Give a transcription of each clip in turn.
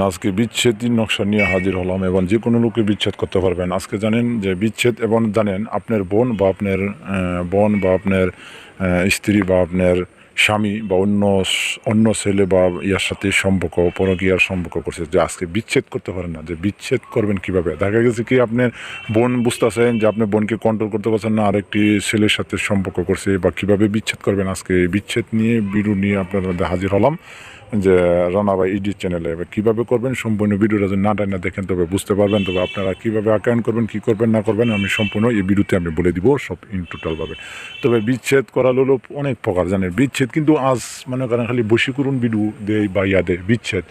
আজকে বিচ্ছেদের নকশা নিয়ে হাজির হলাম এবং যে কোনো লোকে বিচ্ছেদ করতে পারবেন। আজকে জানেন যে বিচ্ছেদ এবং জানেন আপনার বোন বা আপনার বোন বা আপনার স্ত্রী বা আপনার স্বামী বা অন্য অন্য ছেলে বা ইয়ার সাথে সম্পর্ক, পরকীয়ার সম্পর্ক করছে যে আজকে বিচ্ছেদ করতে পারেন না। যে বিচ্ছেদ করবেন কীভাবে? দেখা গেছে কি আপনার বোন বুঝতেছেন যে আপনি বোনকে কন্ট্রোল করতে পারছেন না, আরেকটি ছেলের সাথে সম্পর্ক করছে বা কীভাবে বিচ্ছেদ করবেন? আজকে বিচ্ছেদ নিয়ে বিরু নিয়ে আপনারা হাজির হলাম। যে রানাবাই ইডি চ্যানেলে এবার কীভাবে করবেন, সম্পূর্ণ ভিডিওটা যদি না টাইনা দেখেন, তবে বুঝতে পারবেন, তবে আপনারা কীভাবে আকায়ন করবেন, কী করবেন, না করবেন, আমি সম্পূর্ণ এই ভিডিওতে আমি বলে দিব সব ইন টোটালভাবে তবে বিচ্ছেদ করা হলো অনেক প্রকার, জানেন, বিচ্ছেদ কিন্তু আজ মনে করেন খালি বশীকরণ ভিডিও দেয় বা ইয়া দেয়, বিচ্ছেদ।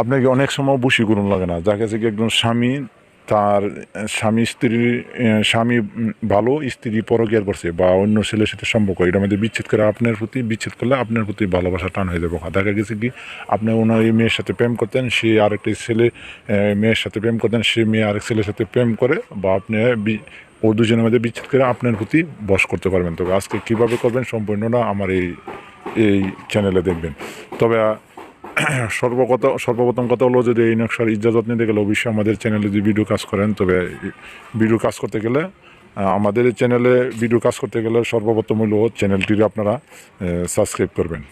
আপনাকে অনেক সময় করুন লাগে না। যাকে কি একজন স্বামী তার স্বামী স্ত্রীর স্বামী ভালো, স্ত্রী পরকিয়ার করছে বা অন্য ছেলের সাথে সম্পর্ক এটার মধ্যে বিচ্ছেদ করে আপনার প্রতি, বিচ্ছেদ করলে আপনার প্রতি ভালোবাসা টান হয়ে যাবে। দেখা গেছে কি, আপনি ওনার এই মেয়ের সাথে প্রেম করতেন, সে আরেকটি ছেলে মেয়ের সাথে প্রেম করতেন, সে মেয়ে আরেক ছেলের সাথে প্রেম করে বা আপনি ও দুজনের মধ্যে বিচ্ছেদ করে আপনার প্রতি বস করতে পারবেন। তবে আজকে কীভাবে করবেন সম্পূর্ণটা আমার এই এই চ্যানেলে দেখবেন। তবে সর্বকত সর্বপ্রথম কথা হলো যদি এই নকশার ইজাজত নিতে গেলে অবশ্যই আমাদের চ্যানেলে যদি ভিডিও কাজ করেন, তবে ভিডিও কাজ করতে গেলে আমাদের চ্যানেলে ভিডিও কাজ করতে গেলে সর্বপ্রথম হলো চ্যানেলটির আপনারা সাবস্ক্রাইব করবেন।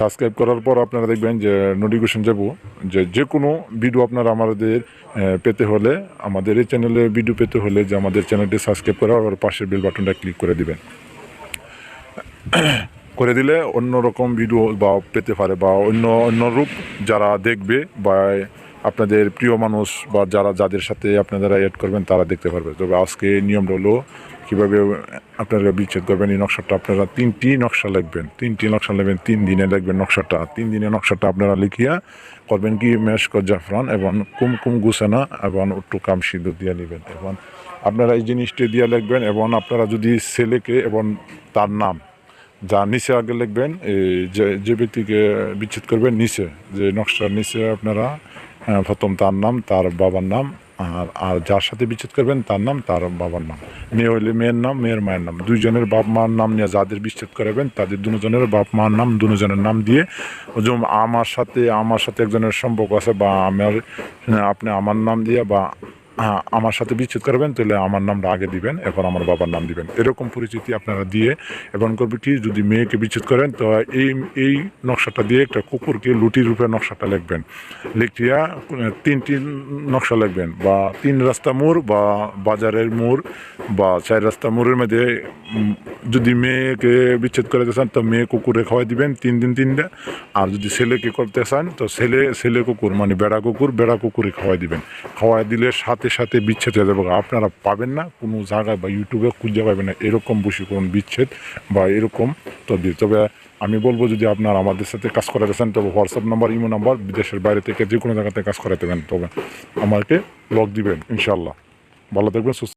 সাবস্ক্রাইব করার পর আপনারা দেখবেন যে নোটিফিকেশন যাব, যে যে কোনো ভিডিও আপনারা আমাদের পেতে হলে, আমাদের এই চ্যানেলে ভিডিও পেতে হলে যে আমাদের চ্যানেলটি সাবস্ক্রাইব করে আর পাশের বেল বাটনটা ক্লিক করে দিবেন। করে দিলে অন্য রকম ভিডিও বা পেতে পারে বা অন্য অন্য রূপ যারা দেখবে বা আপনাদের প্রিয় মানুষ বা যারা, যাদের সাথে আপনারা অ্যাড করবেন, তারা দেখতে পারবে। তবে আজকে নিয়মটা হলো কীভাবে আপনারা বিচ্ছেদ করবেন, এই নকশাটা আপনারা তিনটি নকশা লিখবেন। তিনটি নকশা লিখবেন, তিন দিনে লিখবেন নকশাটা। তিন দিনে নকশাটা আপনারা লিখিয়া করবেন কি? মেশক, জাফরান এবং কুমকুম গুসানা এবং একটু কাম সিদ্ধ দিয়ে নেবেন এবং আপনারা এই জিনিসটি দিয়ে লিখবেন এবং আপনারা যদি ছেলেকে এবং তার নাম যা নিচে আগে লিখবেন যে যে ব্যক্তিকে বিচ্ছেদ করবেন, নিচে, যে নকশার নিচে আপনারা প্রথম তার নাম, তার বাবার নাম, আর আর যার সাথে বিচ্ছেদ করবেন, তার নাম, তার বাবার নাম। মেয়ে হইলে মেয়ের নাম, মেয়ের মায়ের নাম। দুইজনের বাপ মার নাম নিয়ে যাদের বিচ্ছেদ করাবেন, তাদের দুজনের বাপ মার নাম, দুজনের নাম দিয়ে যেমন আমার সাথে আমার সাথে একজনের সম্পর্ক আছে, বা আমার আপনি আমার নাম দিয়ে, বা হ্যাঁ, আমার সাথে বিচ্ছেদ করবেন তাহলে আমার নামটা আগে দিবেন এরপর আমার বাবার নাম দিবেন। এরকম পরিচিতি আপনারা দিয়ে এবং করবে কি যদি মেয়েকে বিচ্ছেদ করেন তো এই এই নকশাটা দিয়ে একটা কুকুরকে লুটির রূপে নকশাটা লিখবেন। লিখিয়া তিনটি নকশা লিখবেন বা তিন রাস্তা মোড় বা বাজারের মোড় বা চার রাস্তা মোড়ের মধ্যে যদি মেয়েকে বিচ্ছেদ করতে চান তো মেয়ে কুকুরে খাওয়াই দিবেন তিন দিন তিনটা। আর যদি ছেলেকে করতে চান তো ছেলে ছেলে কুকুর মানে বেড়া কুকুর বেড়া কুকুরে খাওয়াই দিবেন। খাওয়াই দিলে সাথে সাথে বিচ্ছেদ হয়ে যাবে আপনারা পাবেন না, কোনো জায়গায় বা ইউটিউবে খুঁজে পাবেন না, এরকম বশীকরণ বিচ্ছেদ বা এরকম তদবির। তবে আমি বলব যদি আপনারা আমাদের সাথে কাজ করাতে চান, তবে হোয়াটসঅ্যাপ নাম্বার ইমো নাম্বার বিদেশের বাইরে থেকে যে কোনো জায়গাতে কাজ করাতে পারেন। তবে আমাকে লক দিবেন ইনশাল্লাহ ভালো থাকবেন, সুস্থ